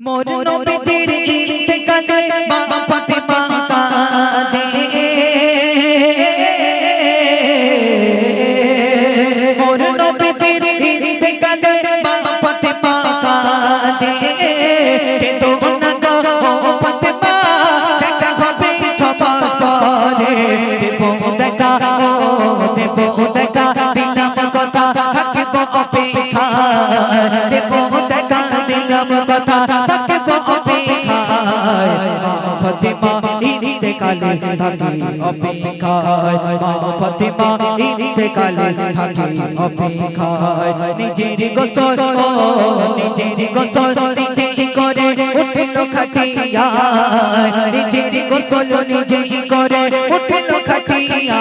মোর নবীজির ইন্তেকালে থাকি অপেক্ষায় মা ফাতেমা ইন্তেকালে থাকি অপেক্ষায় নিজের গোসল নিজের গোসল নিজে করে উঠল খাটিয়া নিজের গোসল নিজে করে উঠল খাটিয়া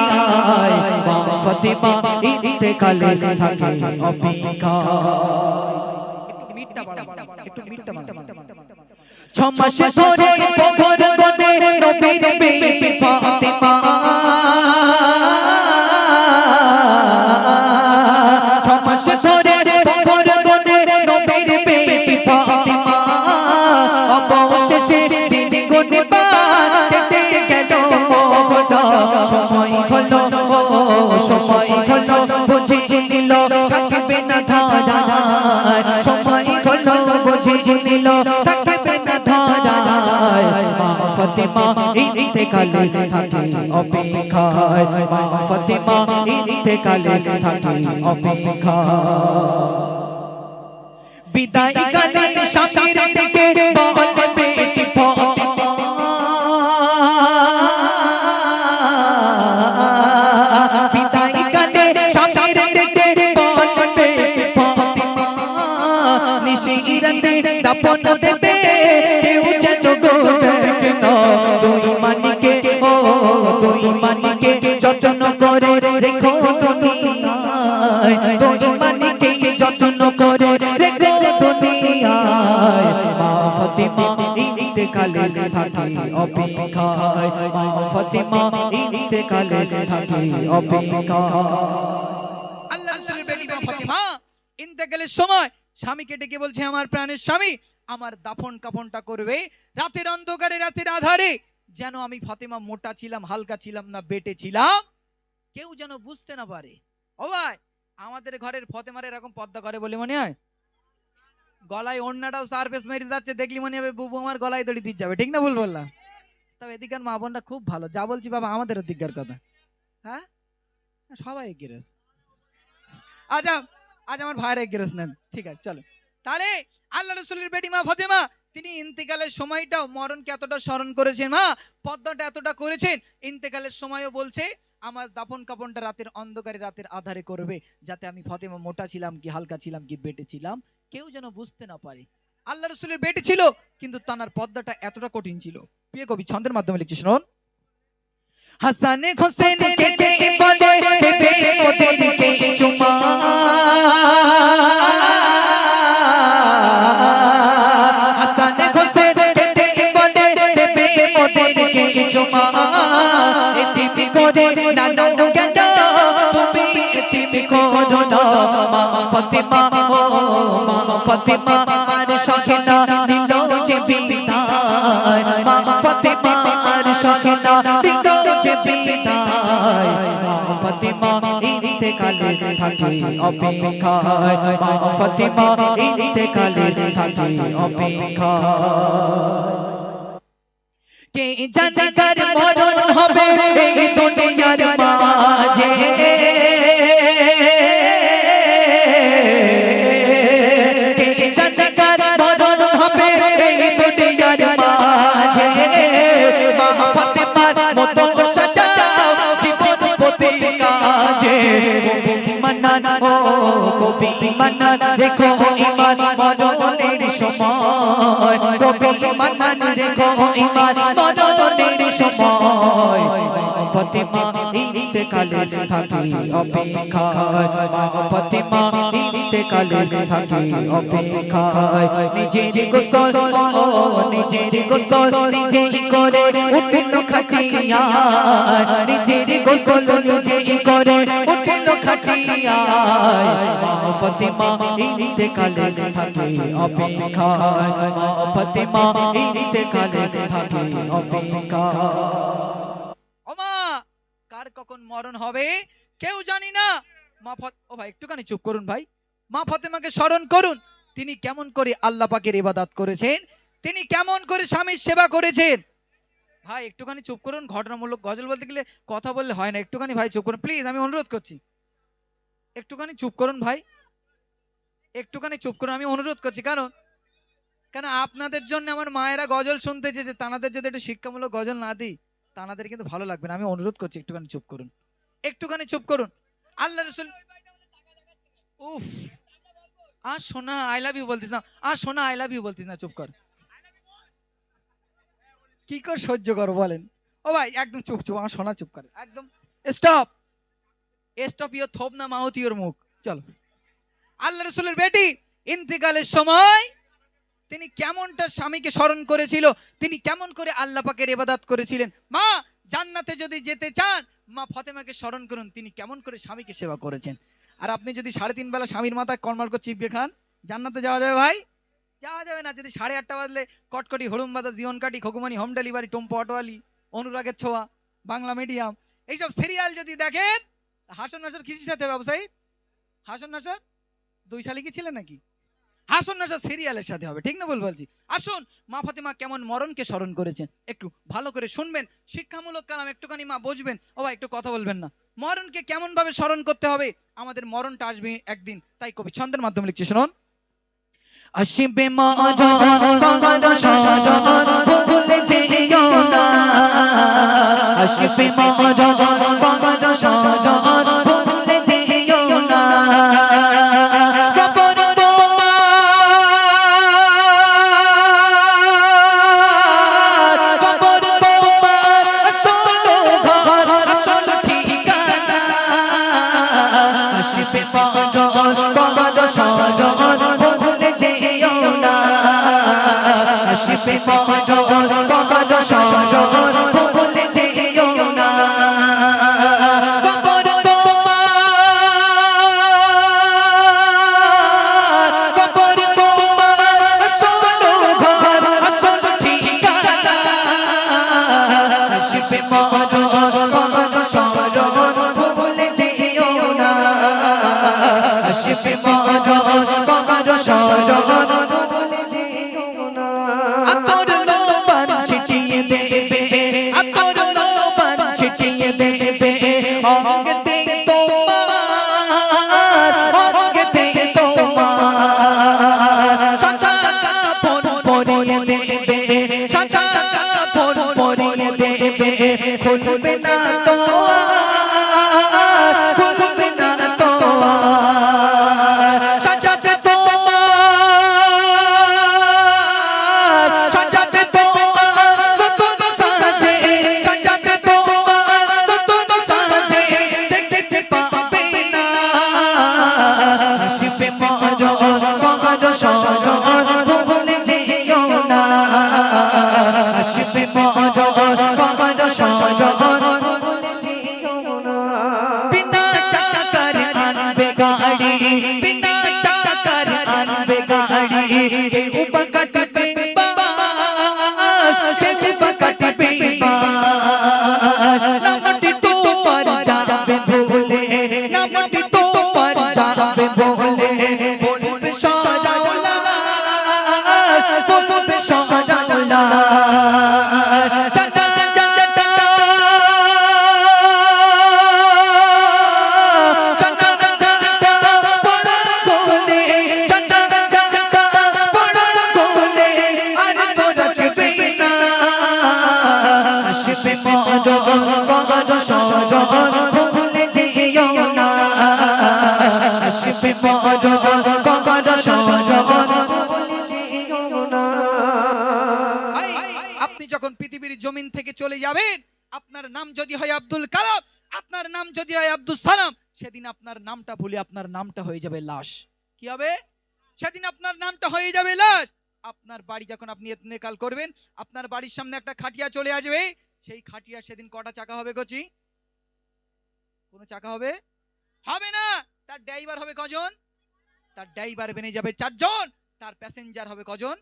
মা ফাতেমা ইন্তেকালে থাকি অপেক্ষায়। একটু মিটটা একটু মিটটা বাড়াও ধরে পগর নবীর বেবি ফাতেমা ইন্তেকালে থাকে, অপেক্ষায় মা ফাতেমা ইন্তেকালে থাকে, অপেক্ষায়। বিদায় কালে স্বামীর দিকে বলে বেটি ফাতেমা বিদায় কালে স্বামীর দিকে বলে বেটি ফাতেমা নিশিরাতে দাপন দেবে করে, রেখো মানিকে যত্ন করে, রেখো থাকি অপেক্ষায়। মা ফাতেমা থাকি অপেক্ষায়। আল্লাহ রাসূলের বেটি মা ইন্তেকালের সময় স্বামীকে ডেকে বলছে, আমার প্রাণের স্বামী, আমার দাফন কাফনটা করবে রাতের অন্ধকারে, রাতের আধারে। যেন আমি ফাতেমা মোটা ছিলাম, হালকা ছিলাম না, বেটে ছিলাম। কেউ যেন বুঝতে না পারে। ও ভাই আমাদের ঘরের ফতেমার এরকম পদ্মা করে বলে মনে হয়? গলায় অন্যটাও সার্ফেস মেরে যাচ্ছে, দেখলি মনে হবে বুবু আমার গলায় দড়ি দিয়ে যাবে, ঠিক না ভুল বললাম? তবে এদিকের মা বোনটা খুব ভালো, যা বলছি বাবা আমাদের দিককার কথা। হ্যাঁ? সবাই এগিয়ে আজ আজ আমার ভাইয়ের এগিয়ে নেন, ঠিক আছে, চলো। তাহলে আল্লাহ রসুলের বেটি মা ফাতেমা, তিনি ইন্তেকালের সময়টাও মরণকে এতটা স্মরণ করেছেন মা, পদ্মাটা এতটা করেছেন, ইন্তেকালের সময়ও বলছে আমার দাপন কাপনটা রাতের অন্ধকারে রাতের আধারে করবে যাতে আমি ফতেমা মোটা ছিলাম কি হালকা ছিলাম কি বেটে ছিলাম কেউ যেন বুঝতে না পারে। আল্লাহ রসুলের বেটে ছিল কিন্তু তানার পদ্মাটা এতটা কঠিন ছিল। প্রিয় কবি ছন্দের মাধ্যমে লিখছে শুনুন। হাসানে হোসেন ফাতেমা ও মা ফাতেমা আর সখেনা নিল যে বিদায়। মা ফাতেমা আর সখেনা নিল যে বিদায়। মা ফাতেমা ইন্তেকালে থাকে অপেক্ষায়। মা ফাতেমা ইন্তেকালে থাকে অপেক্ষায়। কে জানে কার মরণ হবে এই দুনিয়ার মাঝে? কবি মান্নান রেখো ইমান মরণের সময়। রেখো ইমান মরণের সময়। ফাতেমা ইন্তেকালে থাকি অপেক্ষায়। মা ফাতেমা ইন্তেকালে থাকি অপেক্ষায়। নিজের গোসল ও গোসল নিজে করে উঠল খাটিয়া। নিজের গোসল নিজে করে উঠল খাটিয়া। মা ফাতেমা ইন্তেকালে থাকি অপেক্ষায়। মা থাকে অপেক্ষা। কার কখন মরণ হবে? কেউ জানি না। মা ও ভাই একটুখানি চুপ করুন ভাই। মা ফাতেমাকে স্মরণ করুন। তিনি কেমন করে আল্লাহ পাকের ইবাদত করেছেন? তিনি কেমন করে স্বামীর সেবা করেছেন? ভাই একটুখানি চুপ করুন। ঘটনামূলক গজল বলতে গেলে কথা বললে হয় না। একটুখানি ভাই চুপ করুন। প্লিজ আমি অনুরোধ করছি। একটুখানি চুপ করুন ভাই। একটুখানি চুপ করুন আমি অনুরোধ করছি। কারণ কেন আপনাদের জন্য আমার মায়েরা গজল শুনতেছে যে তানাদের যদি একটু শিক্ষামূলক গজল না দিই তানাদের কিন্তু ভালো লাগবে না। আমি অনুরোধ করছি, একটুখানি চুপ করুন। একটুখানি চুপ করুন। আল্লাহ রসুল উফ, আর সোনা আই লাভ ইউ বলতিস না। আর সোনা আই লাভ ইউ বলতিস না, চুপ কর। কি করে সহ্য করো বলেন? ও ভাই, একদম চুপ চুপ, আমার সোনা চুপ করে। একদম। স্টপ! স্টপ ইয়োর থোপ না, মাউথ ইয়োর মুখ। চলো। আল্লাহ রসুলের বেটি, ইন্তেকালের সময় তিনি কেমনটা স্বামীকে স্মরণ করেছিল? তিনি কেমন করে আল্লাহ পাকের ইবাদত করেছিলেন? মা, জান্নাতে যদি যেতে চান, মা ফতেমাকে স্মরণ করুন, তিনি কেমন করে স্বামীকে সেবা করেছেন। আর আপনি যদি সাড়ে তিন বেলা স্বামীর মাথায় কর্মার্ক চিপকে খান, জান্নাতে যাওয়া যাবে ভাই? যাওয়া যাবে না, যদি সাড়ে আটটা বাজলে কটকটি হলুম বাজার জীবন কাটি খকুমানি, হোম ডেলিভারি, টুম্পো অটোয়ালি অনুরাগের ছোঁয়া, বাংলা মিডিয়াম, এইসব সিরিয়াল যদি দেখেন হাসন নাসর কৃষির সাথে ব্যবসায়ী? হাসন নাসর দুই শালি কি ছিলেন নাকি? হাসন নাসর সিরিয়ালের সাথে হবে, ঠিক না বল বলছি? আসুন, মা ফাতেমা কেমন মরণকে স্মরণ করেছেন, একটু ভালো করে শুনবেন, শিক্ষামূলক কালাম একটুখানি মা বুঝবেন, ও একটু কথা বলবেন না। মরণকে কেমন ভাবে স্মরণ করতে হবে? আমাদের মরণটা আসবে একদিন, তাই কবি ছন্দের মাধ্যমে লিখছে, শুনুন। আসবে আসবে আসবে নাম যদি হয় আব্দুল কালাম, আপনার নাম যদি হয় আব্দুল সালাম, সেদিন আপনার নামটা ভুলে আপনার নামটা হয়ে যাবে লাশ। কি হবে? সেদিন আপনার নামটা হয়ে যাবে লাশ। আপনার বাড়ি যখন আপনি এতনেকাল করবেন, আপনার বাড়ির সামনে একটা খাটিয়া চলে আসবে। সেই খাটিয়া সেদিন কটা চাকা হবে কচি? কোনো চাকা হবে? হবে না! তার ড্রাইভার হবে কজন? তার ড্রাইভার বেনে যাবে চারজন। তার প্যাসেঞ্জার হবে কজন?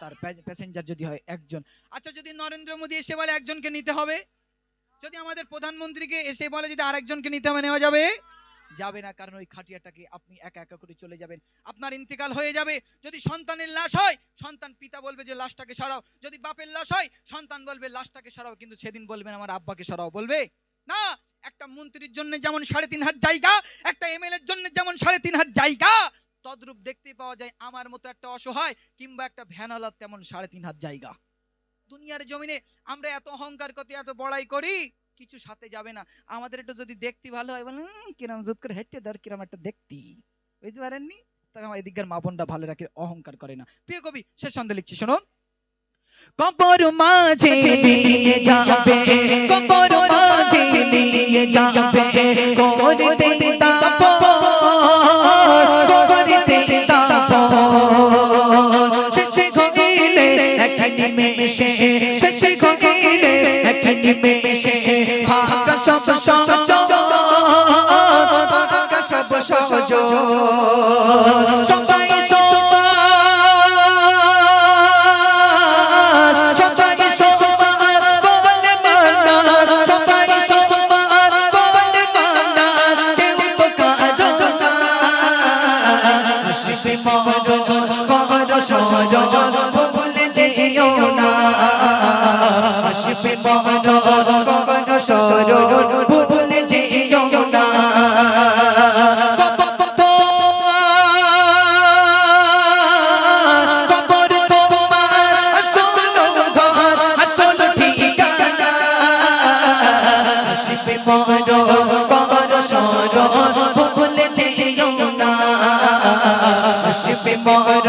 তার প্যাসেঞ্জার যদি হয় একজন। আচ্ছা যদি নরেন্দ্র মোদী এসে বলে একজনকে নিতে হবে যদি আমাদের প্রধানমন্ত্রীকে এসে বলে যদি আরেকজনকে নিতে হবে, নেওয়া যাবে? যাবে না, কারণ ওই খাটিয়াটাকে আপনি একা একা করে চলে যাবেন। আপনার ইন্তেকাল হয়ে যাবে। যদি সন্তানের লাশ হয়, সন্তান পিতা বলবে যে, লাশটাকে সরাও। যদি বাপের লাশ হয়, সন্তান বলবে, লাশটাকে সরাও। কিন্তু সেদিন বলবেন আমার আব্বাকে সরাও। বলবে? না! একটা মন্ত্রীর জন্য যেমন সাড়ে তিন হাত জায়গা, একটা এমএলএর জন্য যেমন সাড়ে তিন হাত জায়গা, তদ্রূপ দেখতে পাওয়া যায় আমার মতো একটা অসহায় কিংবা একটা ভ্যানালার তেমন সাড়ে তিন হাত জায়গা। দুনিয়ার জমিনে আমরা এত অহংকার করতে এত বড়াই করি কিছু সাথে যাবে না। আমাদের একটু যদি দেখতে ভালো হয় বলেন "উম, কিরম জুত করে হেঁটে ধর কিরম একটা দেখতি। বুঝতে পারেননি? তবে আমার এদিকের মা বোনটা ভালো রাখে অহংকার করে না। প্রিয় কবি শেষ ছন্দে লিখছি শুনুন। কবর মাঝে কবর মাঝে নিয়ে যাবে করতে তাপ মরণ কর সরণ ভুলে যেও না। আসবে মরণ মরণ কর সরণ ভুলে যেও না আসবে মরণ